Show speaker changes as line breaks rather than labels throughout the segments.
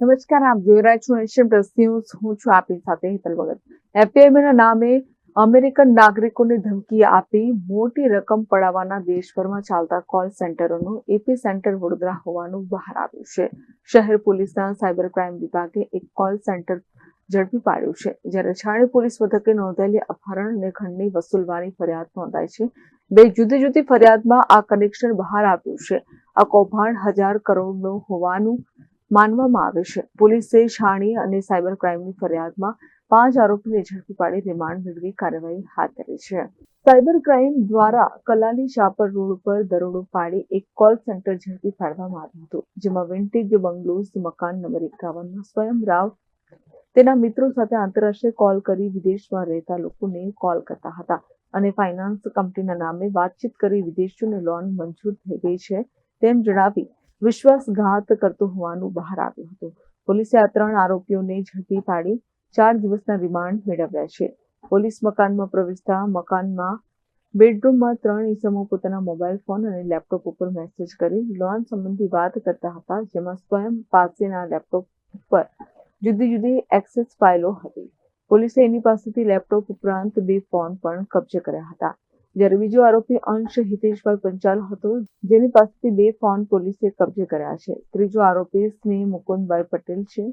નમસ્કાર, આપ જોઈ રહ્યા છો એશિયન પ્લસ ન્યૂઝ. હું છું આપની સાથે હેતલ ભગત. એફપીઆઈના નામે અમેરિકન નાગરિકોને ધમકી આપી મોટી રકમ પડાવવાના દેશભરમાં ચાલતા કોલ સેન્ટરોનું એપી સેન્ટર વડોદરા હોવાનું બહાર આવ્યું છે. શહેર પોલીસના સાયબર ક્રાઇમ વિભાગે એક કોલ સેન્ટર ઝડપી પાડ્યું છે. જ્યારે છાણી પોલીસ મથકે નોંધાયેલી અપહરણ અને ખંડની વસૂલવાની ફરિયાદ નોંધાઈ છે. બે જુદી જુદી ફરિયાદમાં આ કનેક્શન બહાર આવ્યું છે. આ કૌભાંડ હજાર કરોડનું હોવાનું માનવામાં આવે છે. પોલીસે છાણી અને સાયબર ક્રાઇમની ફરિયાદમાં પાંચ આરોપીને ઝડપી પાડી રિમાન્ડ મેળવી કાર્યવાહી હાથ ધરી છે. સાયબર ક્રાઇમ દ્વારા કલાલી ચાપર રોડ પર દરોડો પાડી એક કોલ સેન્ટર ઝડપી પાડવામાં આવ્યું હતું, જેમાં વિન્ટેજ બંગલોઝ મકાન નંબર એકાવનમાં સ્વયં રાવ તેના મિત્રો સાથે આંતરરાષ્ટ્રીય કોલ કરી વિદેશમાં રહેતા લોકોને કોલ કરતા હતા અને ફાઇનાન્સ કંપનીના નામે વાતચીત કરી વિદેશીઓને લોન મંજૂર થઈ ગઈ છે તેમ જણાવી વિશ્વાસઘાત કરતો હોવાનું બહાર આવ્યું હતું. પોલીસે આ ત્રણ આરોપીઓને ઝડપી પાડી ચાર દિવસના રિમાન્ડ મેળવ્યા છે. પોલીસ મકાનમાં પ્રવેશતા મકાનમાં બેડરૂમમાં ત્રણ ઈસમો પોતાના મોબાઈલ ફોન અને લેપટોપ ઉપર મેસેજ કરી લોન સંબંધી વાત કરતા હતા, જેમાં સ્વયં પાસેના લેપટોપ ઉપર જુદી જુદી એક્સેસ ફાઇલો હતી. પોલીસે એની પાસેથી લેપટોપ ઉપરાંત બે ફોન પણ કબજે કર્યા હતા. જ્યારે બીજો આરોપી અંશ હિતેશભાઈ પંચાલ હતો, જેની પાસેથી બે ફોન પોલીસે કબજે કર્યા છે. ત્રીજો આરોપી સ્નેહ મુકુંદભાઈ પટેલ છે.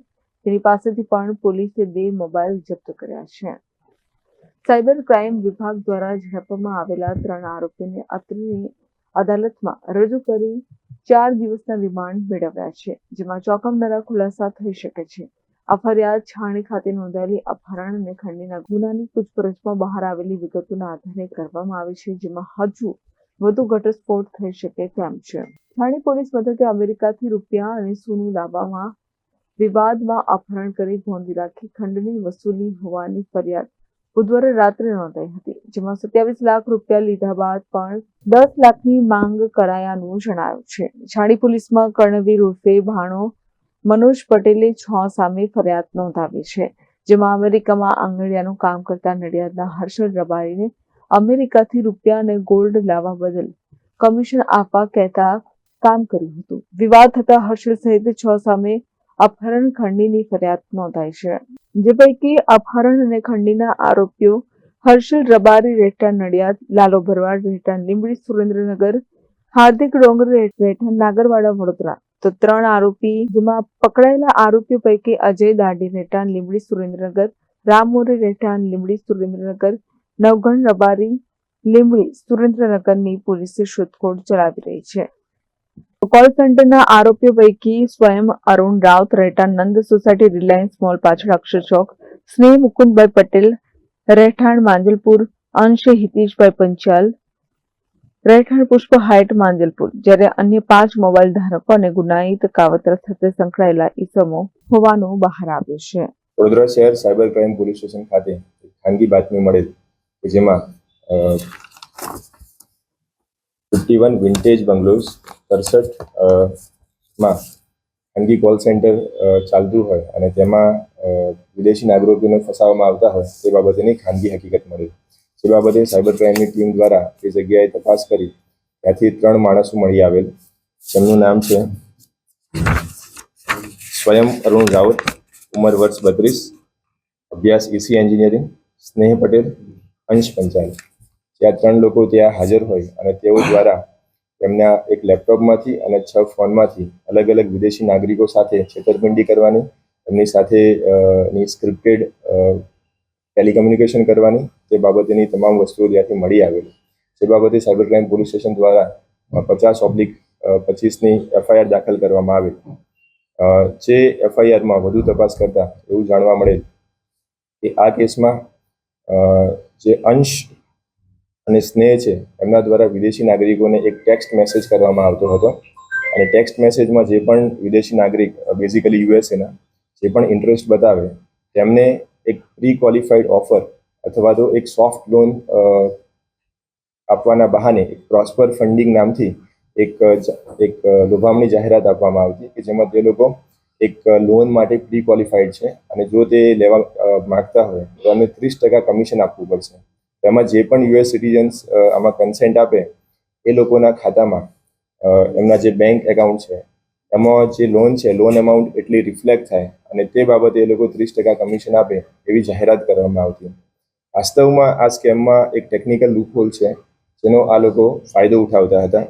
તેની પાસેથી પણ પોલીસે બે મોબાઈલ જપ્ત કર્યા છે. સાયબર ક્રાઇમ વિભાગ દ્વારા ઝડપવામાં આવેલા ત્રણ આરોપીને અત્રની અદાલતમાં રજૂ કરી ચાર દિવસના રિમાન્ડ મેળવ્યા છે, જેમાં ચોંકાવનારા ખુલાસા થઈ શકે છે. આ ફરિયાદ છાણી ખાતે નોંધાયેલી અપહરણ અને ખંડણીના ગુનાની પૂછપરછમાં બહાર આવેલી વિગતોના આધારે કરવામાં આવી છે, જેમાં હજુ વધુ ઘટસ્ફોટ થઈ શકે તેમ છે. છાણી પોલીસ મથકે અમેરિકાથી રૂપિયા અને સોનું લાવવામાં, વિવાદમાં અપહરણ કરી ગોંધી રાખી ખંડની વસૂલી હોવાની ફરિયાદ બુધવારે રાત્રે નોંધાઈ હતી, જેમાં સત્યાવીસ લાખ રૂપિયા લીધા બાદ પણ દસ લાખની માંગ કરાયાનું જણાયું છે. છાણી પોલીસમાં કર્ણવીર ઉર્ફે ભાણો મનોજ પટેલે છ સામે ફરિયાદ નોંધાવી છે, જેમાં અમેરિકામાં આંગણિયાનું કામ કરતા નડિયાદના હર્ષદ રબારીને અમેરિકાથી રૂપિયા અને ગોલ્ડ લાવવા બદલ કમિશન આપવા કહેતા કામ કર્યું હતું. વિવાદ થતા હર્ષદ સહિત છ સામે અપહરણ ખંડીની ફરિયાદ નોંધાઈ છે, જે પૈકી અપહરણ અને ખંડીના આરોપીઓ હર્ષલ રબારી, રહેઠા નડિયાદ, લાલો ભરવાડ, રહેઠા લીંબડી સુરેન્દ્રનગર, હાર્દિક ડોંગર, રહેઠા નાગરવાડા, વડોદરા તો ત્રણ આરોપી, જેમાં પકડાયેલા આરોપીઓ પૈકી અજય દાંડી રહેઠા લીંબડી સુરેન્દ્રનગર રામમોરી રહેઠા લીંબડી સુરેન્દ્રનગર નવગણ રબારી, લીંબડી સુરેન્દ્રનગરની પોલીસે શોધખોળ ચલાવી રહી છે. કોલ સેન્ટરના આરોપીઓ પૈકી સ્વયં અરુણ રાઉત રહેઠાણ, નંદ સોસાયટી રિલાયન્સ મોલ પાછળ અક્ષર ચોક, સ્નેહ મુકુંદભાઈ પટેલ રહેઠાણ, માંજલપુર, અંશ હિતેશભાઈ પંચાલ રહેઠાણ પુષ્પ હાઇટ માંજલપુર, જ્યારે અન્ય પાંચ મોબાઈલ ધારકો અને ગુનાહિત કાવતરા સાથે સંકળાયેલા ઇસમો હોવાનું બહાર આવ્યું છે.
વડોદરા શહેર સાયબર ક્રાઇમ પોલીસ સ્ટેશન ખાતે ખાનગી બાતમી મળેલ કે જેમાં ફિફ્ટી વન વિન્ટેજ બંગલોઝ સડસઠમાં ખાનગી કોલ સેન્ટર ચાલતું હોય અને તેમાં વિદેશી નાગરિકોને ફસાવવામાં આવતા હોય તે બાબતેની ખાનગી હકીકત મળી જે બાબતે સાયબર ક્રાઇમની ટીમ દ્વારા તે જગ્યાએ તપાસ કરી, ત્યાંથી ત્રણ માણસો મળી આવેલ. તેમનું નામ છે સ્વયં અરુણ રાવત, ઉંમર વર્ષ બત્રીસ, અભ્યાસ એસી એન્જિનિયરિંગ, સ્નેહ પટેલ, અંશ પંચાલ. જ્યાં ત્રણ લોકો ત્યાં હાજર હોય અને તેઓ દ્વારા તેમના એક લેપટોપમાંથી અને છ ફોનમાંથી અલગ અલગ વિદેશી નાગરિકો સાથે છેતરપિંડી કરવાની, એમની સાથે ની સ્ક્રિપ્ટેડ ટેલિકમ્યુનિકેશન કરવાની તે બાબતેની તમામ વસ્તુઓ ત્યાંથી મળી આવેલી. જે બાબતે સાયબર ક્રાઇમ પોલીસ સ્ટેશન દ્વારા પચાસ ઓબ્લિક પચીસની એફઆઈઆર દાખલ કરવામાં આવેલ જે એફઆઈઆરમાં વધુ તપાસ કરતા એવું જાણવા મળેલ કે આ કેસમાં જે અંશ અને સ્નેહ છે, એમના દ્વારા વિદેશી નાગરિકોને એક ટેક્સ્ટ મેસેજ કરવામાં આવતો હતો. અને ટેક્સ્ટ મેસેજમાં જે પણ વિદેશી નાગરિક બેઝિકલી યુએસએના જે પણ ઇન્ટરેસ્ટ બતાવે, તેમને પ્રી ક્વોલિફાઈડ ઓફર અથવા તો એક સોફ્ટ લોન આપવાના બહાને, એક પ્રોસ્પર ફંડિંગ નામથી એક એક લોભામણી જાહેરાત આપવામાં આવતી કે જેમાં તે લોકો એક લોન માટે પ્રી ક્વોલિફાઈડ છે અને જો તે લેવા માગતા હોય, તો એમને ત્રીસ ટકા કમિશન આપવું પડશે. તેમાં જે પણ યુએસ સિટીઝન્સ આમાં કન્સેન્ટ આપે, એ લોકોના ખાતામાં એમના જે બેંક એકાઉન્ટ છે એમાં જે લોન છે લોન અમાઉન્ટ એટલી રિફ્લેક્ટ થાય અને તે બાબતે એ લોકો ત્રીસ ટકા કમિશન આપે એવી જાહેરાત કરવામાં આવતી. વાસ્તવમાં આ સ્કેમમાં એક ટેકનિકલ લૂપહોલ છે, જેનો આ લોકો ફાયદો ઉઠાવતા હતા.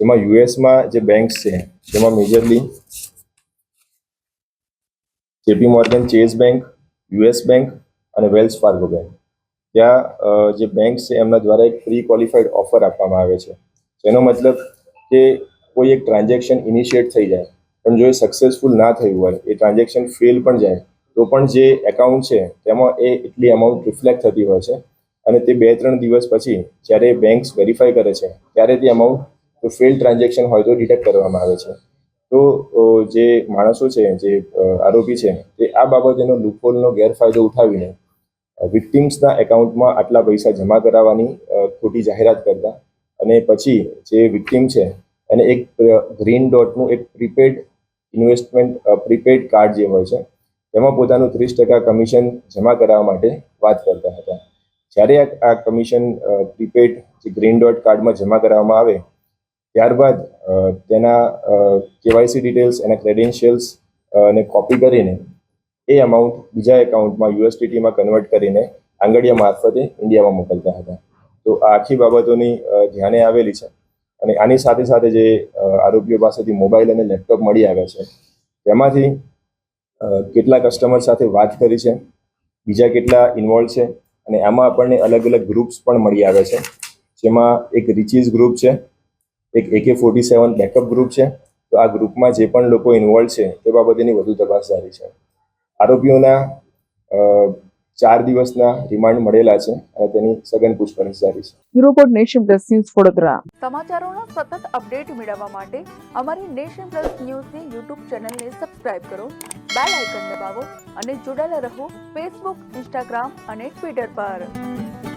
જેમાં યુએસમાં જે બેંક્સ છે, જેમાં majorly JP Morgan Chase bank US bank અને વેલ્સ ફાર્ગો બેંક ત્યાં જે બેંક છે, એમના દ્વારા એક પ્રી ક્વોલિફાઈડ ઓફર આપવામાં આવે છે. જેનો મતલબ કે કોઈ એક ટ્રાન્ઝેક્શન ઇનિશિયેટ થઈ જાય, પણ જો એ સક્સેસફુલ ના થયું હોય, એ ટ્રાન્ઝેક્શન ફેલ પણ જાય, તો પણ જે એકાઉન્ટ છે, તેમાં એ એટલી અમાઉન્ટ રિફ્લેક્ટ થતી હોય છે. અને તે બે ત્રણ દિવસ પછી જ્યારે બેંક્સ વેરીફાઈ કરે છે, ત્યારે તે અમાઉન્ટ જો ફેલ ટ્રાન્ઝેક્શન હોય તો ડિટેક્ટ કરવામાં આવે છે. તો જે માણસો છે, જે આરોપી છે, તે આ બાબતેનો લૂપહોલનો ગેરફાયદો ઉઠાવીને વિક્ટિમ્સના એકાઉન્ટમાં આટલા પૈસા જમા કરાવવાની ખોટી જાહેરાત કરતા અને પછી જે વિક્ટિમ છે એને એક ગ્રીન ડોટનું એક પ્રીપેડ ઇન્વેસ્ટમેન્ટ પ્રીપેડ કાર્ડ જે હોય છે, તેમાં પોતાનું ત્રીસ ટકા કમિશન જમા કરાવવા માટે વાત કરતા હતા. જ્યારે આ- કમિશન પ્રીપેડ જે ગ્રીન ડોટ કાર્ડમાં જમા કરાવવામાં આવે, ત્યારબાદ તેના કેવાયસી ડિટેલ્સ એના ક્રેડેન્શિયલ્સ ને કોપી કરીને એ અમાઉન્ટ બીજા એકાઉન્ટમાં યુએસડીટીમાં કન્વર્ટ કરીને આંગડિયા મારફતે ઇન્ડિયામાં મોકલતા હતા. તો આ આખી બાબતોની ધ્યાને આવેલી છે. અને આની સાથે સાથે જે આરોપીઓ પાસેથી મોબાઈલ અને લેપટોપ મળી આવ્યા છે. તેમાંથી કેટલા કસ્ટમર સાથે વાત કરી છે, બીજા કેટલા ઇન્વોલ્વ છે, અને આમાં આપણને અલગ અલગ ગ્રુપ્સ પણ મળી આવે છે. જેમાં એક રિચીઝ ગ્રુપ છે, એક એકે ફોર્ટી સેવન બેકઅપ ગ્રુપ છે. તો આ ગ્રુપમાં જે પણ લોકો ઇન્વોલ્વ છે, તે બાબતેની વધુ તપાસ જારી છે. આરોપીઓના ચાર દિવસના રિમાન્ડ મળેલા છે અને તેની સઘન પૂછપરછ જારી છે.
Bureau report nation plus news Vadodara.
સમાચારોના સતત અપડેટ મેળવવા માટે અમારી નેશન પ્લસ ન્યૂઝની યુટ્યુબ ચેનલને સબસ્ક્રાઇબ કરો બેલ આઇકન દબાવો અને જોડાયેલા રહો ફેસબુક ઇન્સ્ટાગ્રામ અને ટ્વિટર પર.